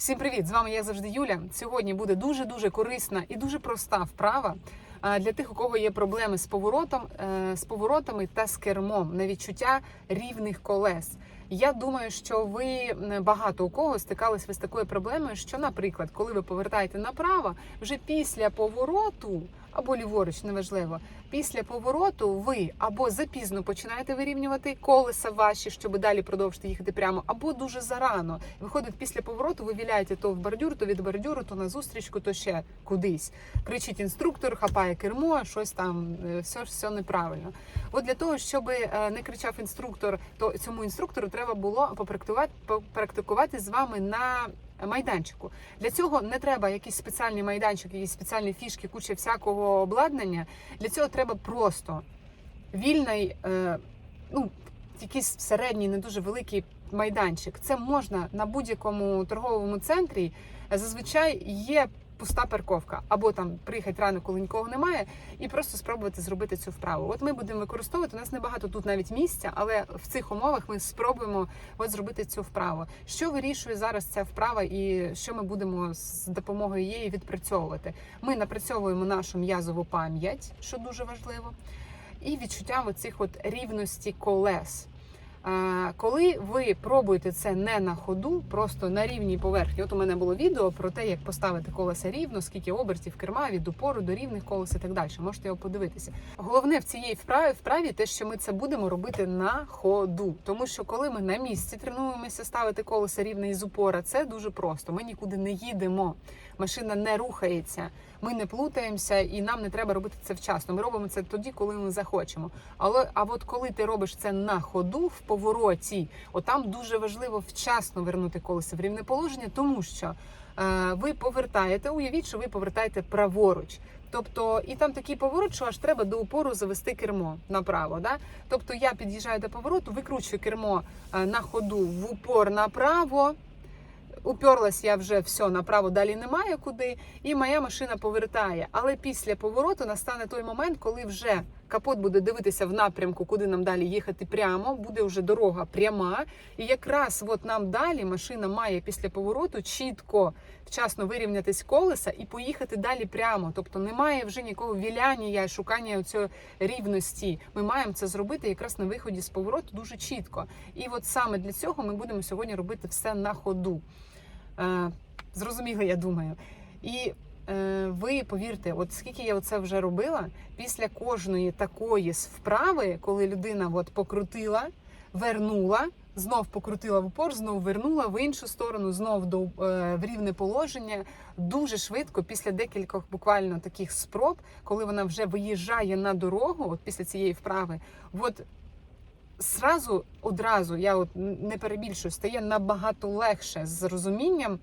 Всім привіт! З вами як завжди Юля. Сьогодні буде дуже дуже корисна і дуже проста вправа для тих, у кого є проблеми з поворотом, е, з поворотами та з кермом на відчуття рівних колес. Я думаю, що ви багато у кого стикались ви з такою проблемою, що, наприклад, коли ви повертаєте направо, вже після повороту або ліворуч, неважливо, після повороту ви або запізно починаєте вирівнювати колеса ваші, щоб далі продовжити їхати прямо, або дуже зарано. Виходить, після повороту ви віляєте то в бордюр, то від бордюру, то на зустрічку, то ще кудись. Кричить інструктор, хапає кермо, щось там, все, все неправильно. От для того, щоб е, не кричав інструктор, то цьому інструктору треба було попрактикувати, попрактикувати з вами на майданчику. Для цього не треба якийсь спеціальний майданчик, якісь спеціальні фішки, куча всякого обладнання. Для цього треба просто вільний, е, ну якийсь середній, не дуже великий майданчик. Це можна на будь-якому торговому центрі. Зазвичай є пуста парковка, або там приїхати рано, коли нікого немає, і просто спробувати зробити цю вправу. От ми будемо використовувати. У нас небагато тут навіть місця, але в цих умовах ми спробуємо от зробити цю вправу. Що вирішує зараз ця вправа, і що ми будемо з допомогою її відпрацьовувати? Ми напрацьовуємо нашу м'язову пам'ять, що дуже важливо, і відчуття оцих от рівності колес. Коли ви пробуєте це не на ходу, просто на рівній поверхні. От у мене було відео про те, як поставити колеса рівно, скільки обертів керма від упору до рівних колес і так далі. Можете його подивитися. Головне в цієї вправі вправі те, що ми це будемо робити на ходу. Тому що коли ми на місці тренуємося ставити колеса рівне із упора, це дуже просто. Ми нікуди не їдемо. Машина не рухається, ми не плутаємося, і нам не треба робити це вчасно. Ми робимо це тоді, коли ми захочемо. Але а от коли ти робиш це на ходу в повороті, отам дуже важливо вчасно вернути колесо в рівне положення, тому що е, ви повертаєте, уявіть, що ви повертаєте праворуч. Тобто, і там такий поворот, що аж треба до упору завести кермо направо. Да? Тобто я під'їжджаю до повороту, викручую кермо е, на ходу в упор направо. Уперлась я вже все направо, далі немає куди, і моя машина повертає. Але після повороту настане той момент, коли вже капот буде дивитися в напрямку, куди нам далі їхати прямо, буде вже дорога пряма. І якраз от нам далі машина має після повороту чітко вчасно вирівнятись колеса і поїхати далі прямо. Тобто немає вже нікого віляння, шукання цієї рівності. Ми маємо це зробити якраз на виході з повороту дуже чітко. І от саме для цього ми будемо сьогодні робити все на ходу. Е, Зрозуміло, я думаю. І ви повірте, от скільки я це вже робила, після кожної такої вправи, коли людина от покрутила, вернула, знов покрутила в упор, знов вернула в іншу сторону, знов до е, в рівне положення. Дуже швидко, після декількох буквально таких спроб, коли вона вже виїжджає на дорогу, от після цієї вправи, от Сразу одразу я от не перебільшую, стає набагато легше з розумінням, е,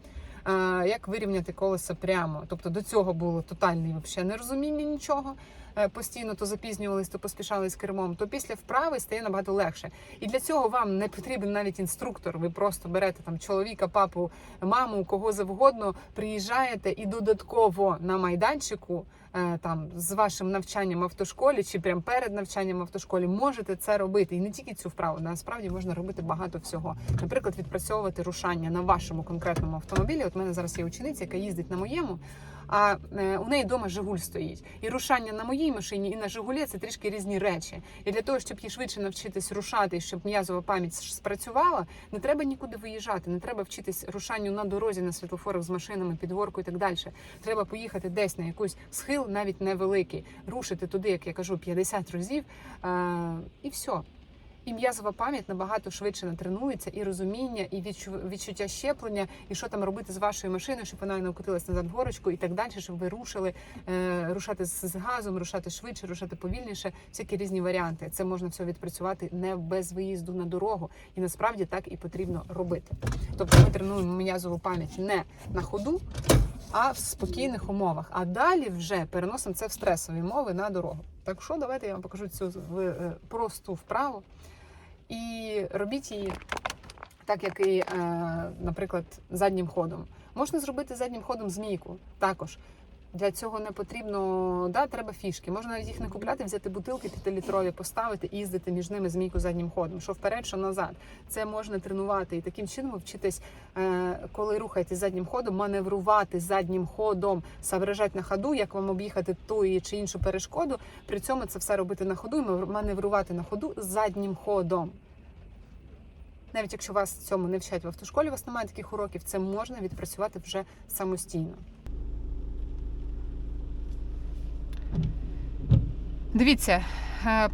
як вирівняти колеса прямо. Тобто до цього було тотальне нерозуміння нічого. Е, Постійно то запізнювались, то поспішали з кермом, то після вправи стає набагато легше. І для цього вам не потрібен навіть інструктор. Ви просто берете там чоловіка, папу, маму, кого завгодно, приїжджаєте і додатково на майданчику там з вашим навчанням в автошколі чи прямо перед навчанням в автошколі можете це робити. І не тільки цю вправу, насправді можна робити багато всього. Наприклад, відпрацьовувати рушання на вашому конкретному автомобілі. От в мене зараз є учениця, яка їздить на моєму. А е, у неї вдома Жигуль стоїть. І рушання на моїй машині і на Жигулі це трішки різні речі. І для того, щоб їй швидше навчитись рушати, щоб м'язова пам'ять спрацювала, не треба нікуди виїжджати, не треба вчитись рушанню на дорозі, на світлофорах з машинами, під горку і так далі. Треба поїхати десь на якийсь схил, навіть невеликий, рушити туди, як я кажу, 50 разів, е, і все. І м'язова пам'ять набагато швидше натренується, і розуміння, і відчу- відчуття щеплення, і що там робити з вашою машиною, щоб вона не укотилась назад горочку і так далі, щоб ви рушили, е, рушати з газом, рушати швидше, рушати повільніше. Всякі різні варіанти. Це можна все відпрацювати не без виїзду на дорогу, і насправді так і потрібно робити. Тобто ми тренуємо м'язову пам'ять не на ходу, а в спокійних умовах. А далі вже переносимо це в стресові мови на дорогу. Так що давайте я вам покажу цю е, просту вправу. І робіть її так, як і, е, наприклад, заднім ходом. Можна зробити заднім ходом змійку також. Для цього не потрібно, да, треба фішки. Можна навіть їх не купляти, взяти бутилки п'ятилітрові, поставити і їздити між ними змійку заднім ходом, що вперед, що назад. Це можна тренувати і таким чином ви вчитесь, е, коли рухаєтесь заднім ходом, маневрувати заднім ходом, соображати на ходу, як вам об'їхати ту чи іншу перешкоду. При цьому це все робити на ходу і маневрувати на ходу заднім ходом. Навіть якщо вас цьому не вчать в автошколі, у вас немає таких уроків, це можна відпрацювати вже самостійно. Дивіться, е,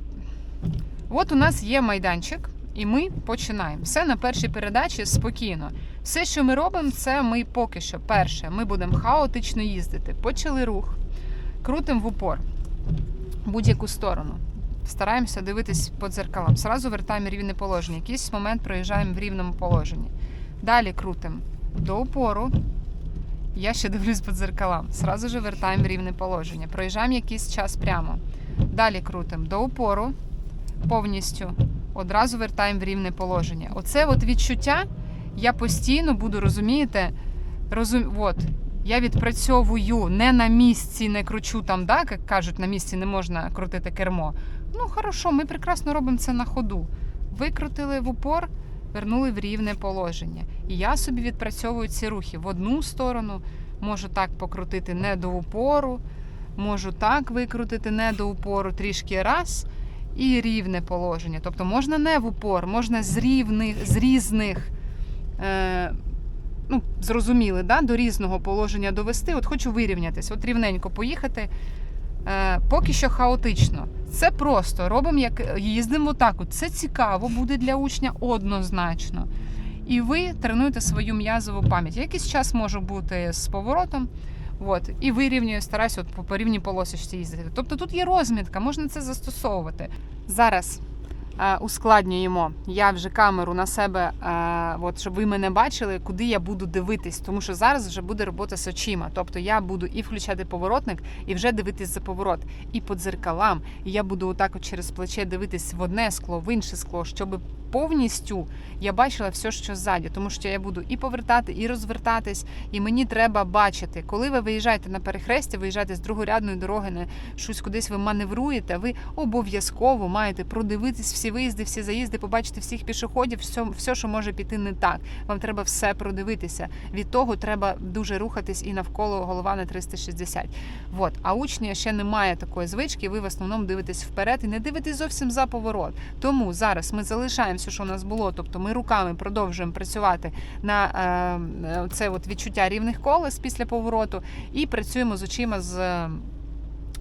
от у нас є майданчик, і ми починаємо. Все на першій передачі спокійно. Все, що ми робимо, це ми поки що. Перше, ми будемо хаотично їздити. Почали рух, крутимо в упор будь-яку сторону. Стараємося дивитись по дзеркалам. Зразу вертаємо рівне положення. Якийсь момент проїжджаємо в рівному положенні. Далі крутимо до упору. Я ще дивлюсь по дзеркалам. Зразу же вертаємо рівне положення. Проїжджаємо якийсь час прямо. Далі крутимо до упору повністю. Одразу вертаємо в рівне положення. Оце от відчуття я постійно буду розумієте, розум... от, я відпрацьовую не на місці, не кручу там, да, як кажуть, на місці не можна крутити кермо. Ну, хорошо, ми прекрасно робимо це на ходу. Викрутили в упор, вернули в рівне положення. І я собі відпрацьовую ці рухи в одну сторону, можу так покрутити не до упору, можу так викрутити не до упору трішки раз. І рівне положення. Тобто можна не в упор, можна з рівних, з різних, е, ну, зрозуміли, да? до різного положення довести. От хочу вирівнятись, от рівненько поїхати. Е, поки що хаотично. Це просто робимо, як їздимо отак. От. Це цікаво буде для учня однозначно. І ви тренуєте свою м'язову пам'ять. Якийсь час можу бути з поворотом. От, і вирівнюю, стараюся от по, рівній полосочці їздити. Тобто тут є розмітка, можна це застосовувати. Зараз е, ускладнюємо я вже камеру на себе, е, от, щоб ви мене бачили, куди я буду дивитись, тому що зараз вже буде робота з очима. Тобто я буду і включати поворотник, і вже дивитись за поворот, і по дзеркалам. І я буду отак от через плече дивитись в одне скло, в інше скло, щоб повністю я бачила все, що ззаді, тому що я буду і повертати, і розвертатись, і мені треба бачити, коли ви виїжджаєте на перехрестя, виїжджаєте з другорядної дороги, не щось кудись ви маневруєте, ви обов'язково маєте продивитись всі виїзди, всі заїзди, побачити всіх пішоходів, все, що може піти не так. Вам треба все продивитися. Від того треба дуже рухатись і навколо голова на 360. Вот. А учні ще немає такої звички, ви в основному дивитесь вперед і не дивитесь зовсім за поворот. Тому зараз ми залишаємо все, що у нас було. Тобто ми руками продовжуємо працювати на е, це от відчуття рівних колес після повороту, і працюємо з очима з.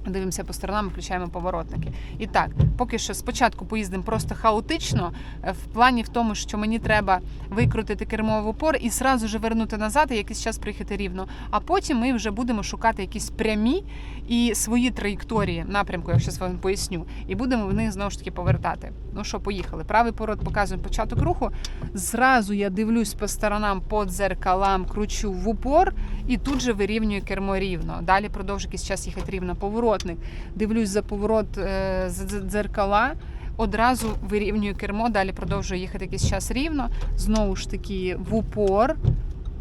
Дивимося по сторонам, включаємо поворотники. І так, поки що спочатку поїздимо просто хаотично, е, в плані в тому, що мені треба викрутити кермо в упор і зразу ж вернути назад і якийсь час приїхати рівно. А потім ми вже будемо шукати якісь прямі і свої траєкторії напрямку, я зараз вам поясню, і будемо в них знову ж таки повертати. Ну що, поїхали. Правий поворот показуємо початок руху. Зразу я дивлюсь по сторонам, по дзеркалам, кручу в упор і тут же вирівнюю кермо рівно. Далі продовжу якийсь час їхати рівно. Поворотник. Дивлюсь за поворот е, дзеркала. Одразу вирівнюю кермо, далі продовжую їхати якийсь час рівно. Знову ж таки, в упор.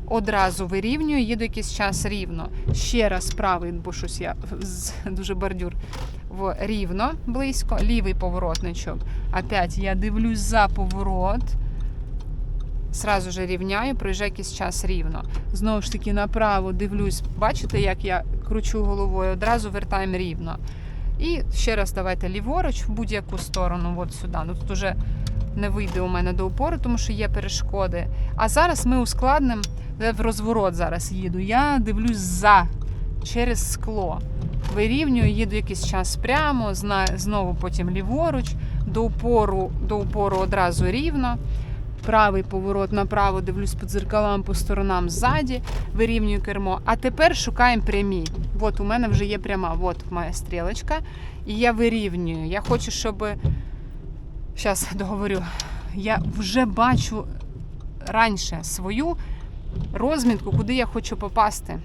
Одразу вирівнюю, їду якийсь час рівно. Ще раз правий, бо щось я дуже бордюр. Рівно близько, лівий поворотничок. Опять я дивлюсь за поворот. Сразу же рівняю, проїжджаю якийсь час рівно. Знову ж таки, направо дивлюсь. Бачите, як я кручу головою, одразу вертаємо рівно. І ще раз давайте ліворуч в будь-яку сторону, от сюди. Ну тут уже не вийде у мене до упору, тому що є перешкоди. А зараз ми ускладнимо в розворот зараз їду. Я дивлюсь за через скло. Вирівнюю, їду якийсь час прямо, знову потім ліворуч, до упору, до упору одразу рівно. Правий поворот направо, дивлюсь по дзеркалам, по сторонам ззаді, вирівнюю кермо. А тепер шукаємо прямі. От у мене вже є пряма, от моя стрілочка. І я вирівнюю. Я хочу, щоб. Зараз договорю. Я вже бачу раніше свою розмітку, куди я хочу попасти.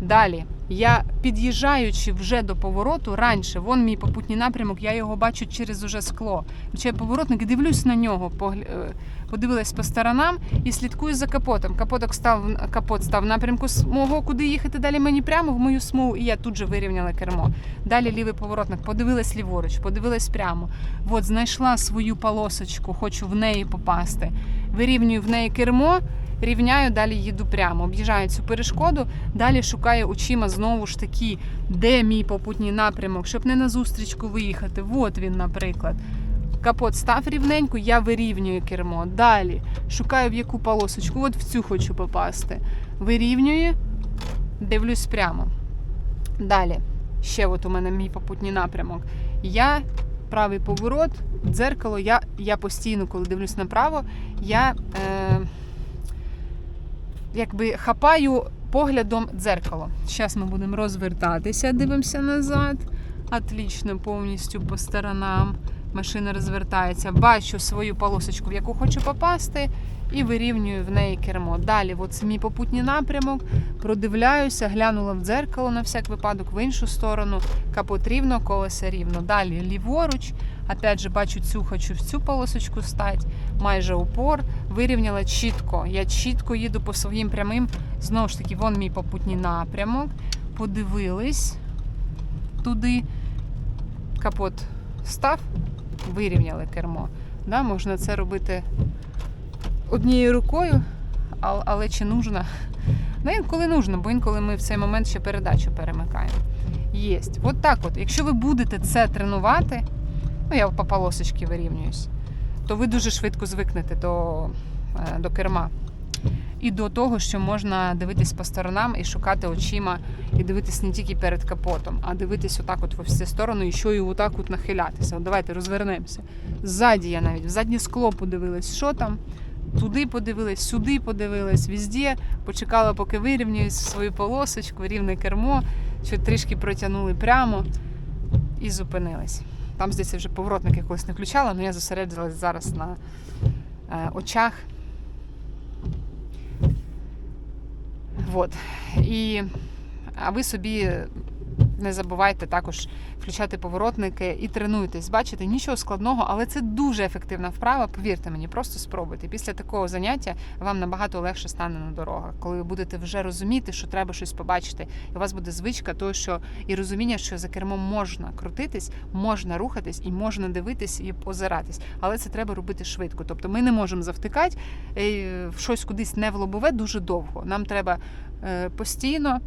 Далі, я під'їжджаючи вже до повороту, раніше, вон мій попутній напрямок, я його бачу через уже скло. Включаю поворотник дивлюсь на нього, е, подивилась по сторонам і слідкую за капотом. Капоток став, капот став напрямку мого, куди їхати далі мені прямо в мою смугу, і я тут же вирівняла кермо. Далі лівий поворотник, подивилась ліворуч, подивилась прямо. От, знайшла свою полосочку, хочу в неї попасти. Вирівнюю в неї кермо, рівняю, далі їду прямо. Об'їжджаю цю перешкоду, далі шукаю очима знову ж таки, де мій попутній напрямок, щоб не на зустрічку виїхати. От він, наприклад. Капот став рівненько, я вирівнюю кермо. Далі шукаю в яку полосочку, от в цю хочу попасти. Вирівнюю, дивлюсь прямо. Далі, ще от у мене мій попутній напрямок. Я правий поворот, дзеркало, я, я постійно, коли дивлюсь направо, я е, якби хапаю поглядом дзеркало. Зараз ми будемо розвертатися, дивимося назад. Отлично, повністю по сторонам. Машина розвертається, бачу свою полосочку, в яку хочу попасти, і вирівнюю в неї кермо. Далі, от мій попутній напрямок, продивляюся, глянула в дзеркало на всяк випадок в іншу сторону, капот рівно, колеса рівно. Далі ліворуч, опять же, бачу цю, хочу в цю полосочку стати, майже упор, вирівняла чітко. Я чітко їду по своїм прямим. Знову ж таки, вон мій попутній напрямок. Подивились туди, капот став, вирівняли кермо. Да, можна це робити однією рукою, ал- але чи нужно? Ну, інколи нужно, бо інколи ми в цей момент ще передачу перемикаємо. Єсть. От так от. Якщо ви будете це тренувати, ну я по полосочки вирівнююсь, то ви дуже швидко звикнете до, е, до керма. І до того, що можна дивитись по сторонам і шукати очима, і дивитись не тільки перед капотом, а дивитись отак от во всі сторони і що і отак от нахилятися. От давайте розвернемося. Ззаді я навіть в заднє скло подивилась, що там. Туди подивилась, сюди подивилась, везде. Почекала, поки вирівнююсь свою полосочку, рівне кермо, що трішки протягнули прямо і зупинились. Там, здається, вже поворотник якось не включала, але я зосередилась зараз на е, очах. Вот. І, а ви собі не забувайте також включати поворотники і тренуйтесь. Бачите, нічого складного, але це дуже ефективна вправа. Повірте мені, просто спробуйте. Після такого заняття вам набагато легше стане на дорогах, коли ви будете вже розуміти, що треба щось побачити. І у вас буде звичка, того, що і розуміння, що за кермом можна крутитись, можна рухатись і можна дивитись і озиратись. Але це треба робити швидко. Тобто ми не можемо завтикати е, в щось кудись не в лобове дуже довго. Нам треба е, постійно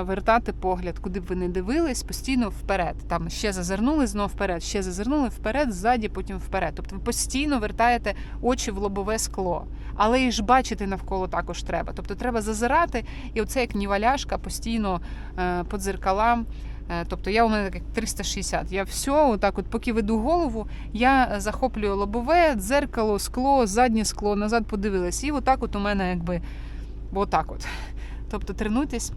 вертати погляд, куди б ви не дивились, постійно вперед. Там ще зазирнули, знов вперед, ще зазирнули вперед, ззаді, потім вперед. Тобто ви постійно вертаєте очі в лобове скло. Але і ж бачити навколо також треба. Тобто треба зазирати, і оце як ніваляшка постійно е, по дзеркалам. Е, Тобто я у мене як 360. Я все, отак, от поки веду голову, я захоплюю лобове, дзеркало, скло, заднє скло, назад подивилась. І отак от у мене якби отак от. Тобто тренуйтесь.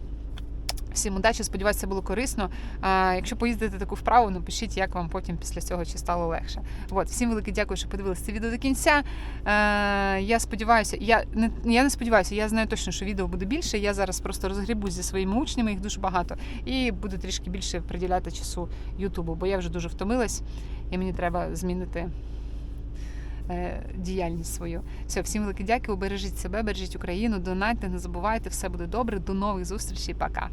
Всім удачі, сподіваюся, це було корисно. А, якщо поїздите таку вправу, напишіть, як вам потім після цього чи стало легше. От, всім велике дякую, що подивилися це відео до кінця. Е, я сподіваюся, я не я не сподіваюся, я знаю точно, що відео буде більше. Я зараз просто розгрібусь зі своїми учнями, їх дуже багато, і буду трішки більше приділяти часу Ютубу, бо я вже дуже втомилась, і мені треба змінити. е, Діяльність свою. Все, всім велике дякую. Бережіть себе, бережіть Україну, донайте, не забувайте, все буде добре. До нових зустрічей. Пока.